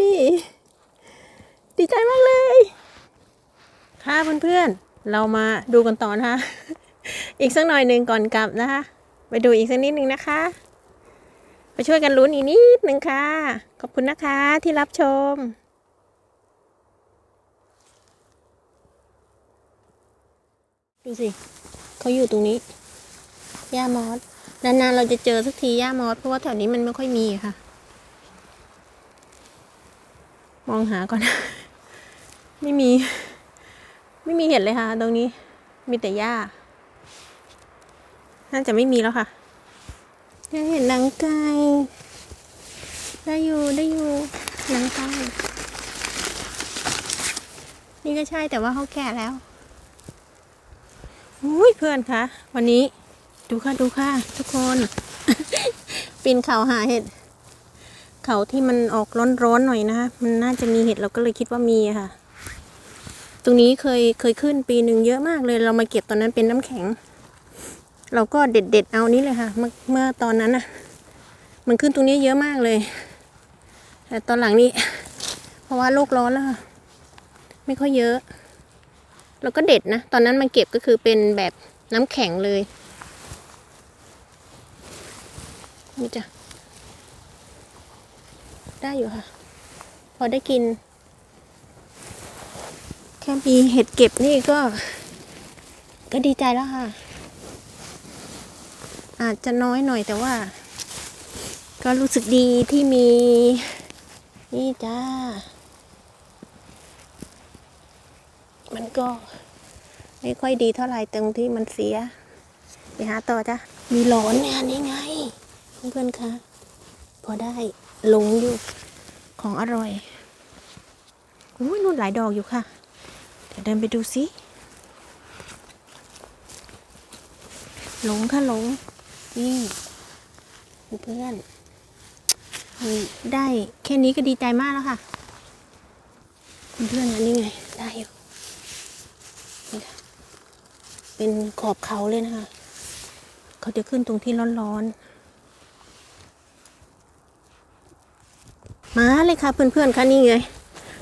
นี่ ดีใจมากเลย ค่ะเพื่อนๆ เรามาดูกันต่อนะคะ อีกสักหน่อยหนึ่งก่อนกลับนะคะ ไปดูอีกสักนิดหนึ่งนะคะ ไปช่วยกันลุ้นอีกนิดหนึ่งค่ะ ขอบคุณนะคะที่รับชมดูสิเขาอยู่ตรงนี้หญ้ามอสนานๆเราจะเจอสักทีหญ้ามอสเพราะว่าแถวนี้มันไม่ค่อยมีค่ะ มองหาก่อน ไม่มี ไม่มีเห็ดเลยค่ะ ตรงนี้ มีแต่หญ้า น่าจะไม่มีแล้วค่ะยังเห็นหนังไก่ได้อยู่ได้อยู่หนังไก่นี่ก็ใช่แต่ว่าเขาแก่แล้วอุ้ยเพื่อนคะวันนี้ดูค่ะดูค่ะทุกคน ปีนเขาหาเห็ด เขาที่มันออกร้อนๆหน่อยนะคะ มันน่าจะมีเห็ดเราก็เลยคิดว่ามีค่ะ ตรงนี้เคยเคยขึ้นปีหนึ่งเยอะมากเลย เรามาเก็บตอนนั้นเป็นน้ำแข็ง เราก็เด็ดเด็ดๆเอานี่เลยค่ะ เมื่อเมื่อตอนนั้นน่ะ มันขึ้นตรงนี้เยอะมากเลย แต่ตอนหลังนี้ เพราะว่าโลกร้อนแล้วค่ะ ไม่ค่อยเยอะ เราก็เด็ดนะ ตอนนั้นมาเก็บก็คือเป็นแบบน้ำแข็งเลยนี่จ้ะ ได้อยู่ค่ะ พอได้กิน แค่มีเห็ดเก็บนี่ก็ ก็ดีใจแล้วค่ะ อาจจะน้อยหน่อยแต่ว่า ก็รู้สึกดีที่มี นี่จ้า มันก็ไม่ค่อยดีเท่าไหร่ตรงที่มันเสีย ไปหาต่อจ้ะ มีหลอนเนี่ยนี่ไง เพื่อนๆคะพอได้ หลงอยู่ของอร่อยอุ้ยนู่นหลายดอกอยู่ค่ะ เดี๋ยวเดินไปดูสิหลงค่ะหลงนี่เพื่อนได้แค่นี้ก็ดีใจมากแล้วค่ะเพื่อนอันนี้ไงได้อยู่นี่ค่ะเป็นขอบเขาเลยนะคะ เขาจะขึ้นตรงที่ร้อนๆ มาเลยค่ะเพื่อนๆค่ะนี่ไง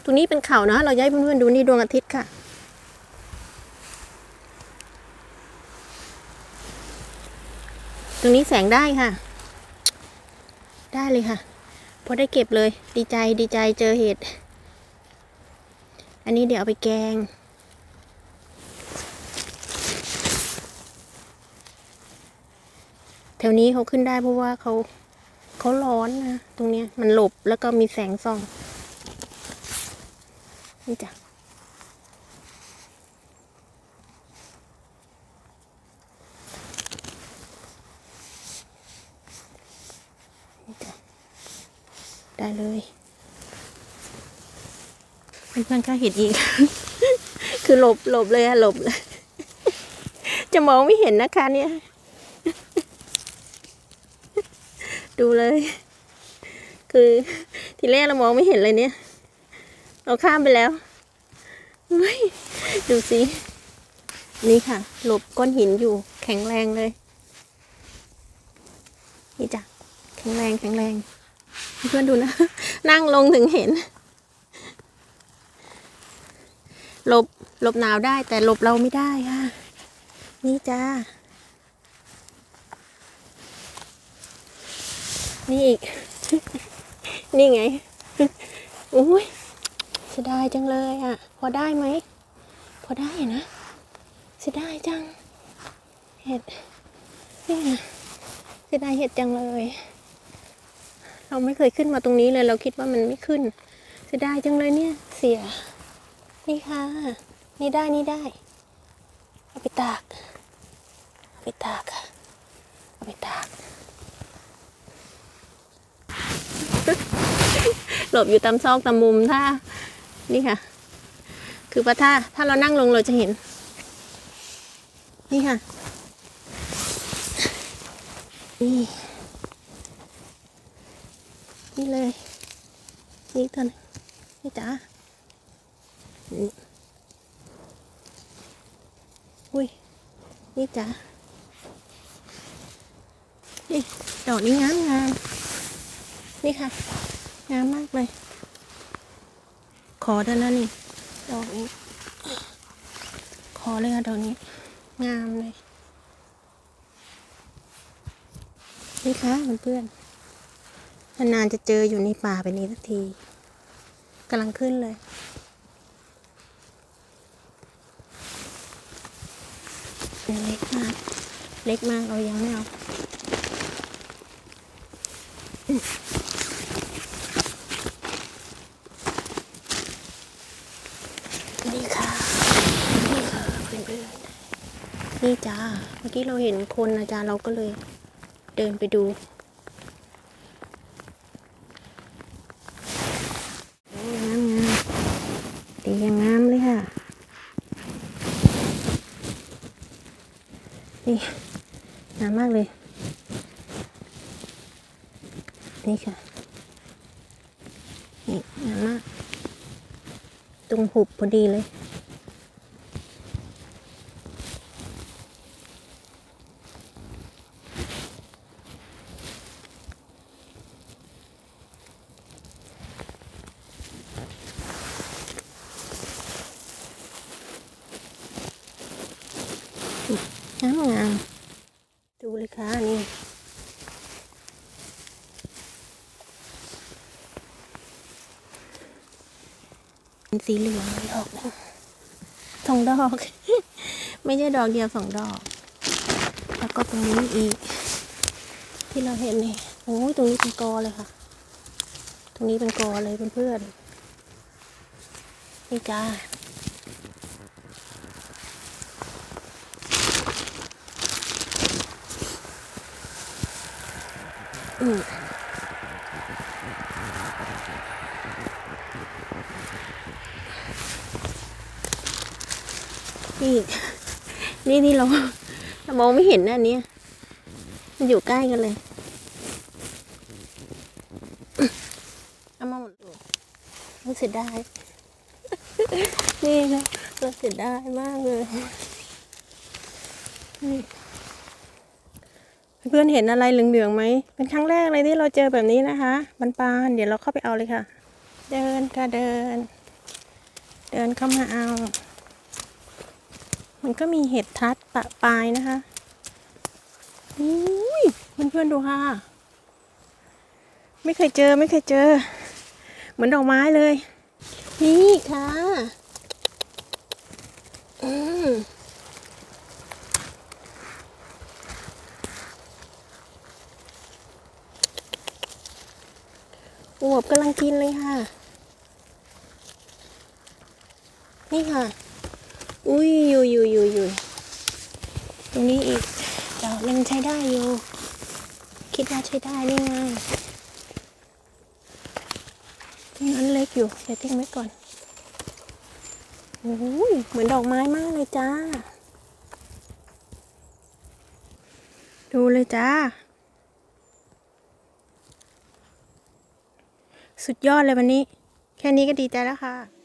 ตรงนี้เป็นเขานะ เราย้ายเพื่อนๆดูนี่ดวงอาทิตย์ค่ะ ตรงนี้แสงได้ค่ะ ได้เลยค่ะ พอได้เก็บเลย ดีใจดีใจเจอเห็ด อันนี้เดี๋ยวเอาไปแกงแถวนี้เขาขึ้นได้เพราะว่าเขา เขาร้อนนะ ตรงเนี้ยมันหลบแล้วก็มีแสงส่องนี่จ้ะนี่จ้ะได้เลยเพื่อนๆก็เห็นอีก คือหลบหลบเลยอะหลบเลย จะมองไม่เห็นนะคะเนี่ย ดูเลย คือทีแรกเรามองไม่เห็นเลยเนี่ย เราข้ามไปแล้วเฮ้ยดูสินี่ค่ะ หลบก้อนหินอยู่แข็งแรงเลย นี่จ้ะแข็งแรงแข็งแรงเพื่อนดูนะ นั่งลงถึงเห็น หลบหลบหนาวได้แต่หลบเราไม่ได้ค่ะ นี่จ้า นี่อีก นี่ไงอุ้ยเสียดายจังเลยอะ พอได้ไหม พอได้นะเสียดายจัง เห็ดนี่ไงเสียดายเห็ดจังเลย เราไม่เคยขึ้นมาตรงนี้เลย เราคิดว่ามันไม่ขึ้นเสียดายจังเลยเนี่ย เสีย นี่ค่ะ นี่ได้นี่ได้เอาไปตากเอาไปตากเอาไปตาก ห ลบอยู่ตามซอกตามมุมถ้า นี่ค่ะ คือว่าถ้าถ้าเรานั่งลงเราจะเห็น นี่ค่ะ นี่ นี่เลย นี่ตัวนึงนี่จ้าอุ้ย นี่จ้านี่ดอกนี้งามงามนี่ค่ะ งามมากเลย ขอได้แล้วนี่ดอกนี้ ขอเลยค่ะดอกนี้ งามเลย นี่ค่ะเพื่อนๆนานๆจะเจออยู่ในป่าแบบนี้สักทีกำลังขึ้นเลยเล็กมาก เล็กมากเรายังไม่เอา นี่ค่ะ นี่ค่ะเพื่อนๆ นี่จ้า เมื่อกี้เราเห็นคนนะจ้าเราก็เลยเดินไปดูงามงามดีอย่างงามเลยค่ะ นี่งามมากเลย นี่ค่ะ นี่งามมาก ตรงหุบพอดีเลย งามงามดูเลยค่ะนี่ เป็นสีเหลืองเลยดอกนึงสองดอก ไม่ใช่ดอกเดียวสองดอก แล้วก็ตรงนี้อีก ที่เราเห็นนี่โอ้ยตรงนี้เป็นกอเลยค่ะ ตรงนี้เป็นกอเลยเพื่อนๆนี่จ้าอืม นี่ นี่นี่เราเรามองไม่เห็นนะอันเนี้ยมันอยู่ใกล้กันเลยเอามาหมดเลยรู้เสียดายนี่นะเราเสียดายมากเลยนี่เพื่อนเห็นอะไรเหลืองๆไหม เป็นครั้งแรกเลยที่เราเจอแบบนี้นะคะบันปานเดี๋ยวเราเข้าไปเอาเลยค่ะ เดินค่ะเดิน เดินเข้ามาเอา มันก็มีเห็ดทัดปะปลายนะคะอุ้ยเพื่อนๆดูค่ะ ไม่เคยเจอไม่เคยเจอ เหมือนดอกไม้เลย นี่ค่ะอืมอวบกำลังกินเลยค่ะ นี่ค่ะ อุ้ยอยู่อยู่อยู่อยู่ตรงนี้อีกดอกหนึงใช้ได้อยู่ คิดว่าใช้ได้นี่ไงนี่อันเล็กอยู่เดี๋ยวทิ้งไว้ก่อนโอ้ยเหมือนดอกไม้มากเลยจ้า ดูเลยจ้า สุดยอดเลยวันนี้ แค่นี้ก็ดีใจแล้วค่ะ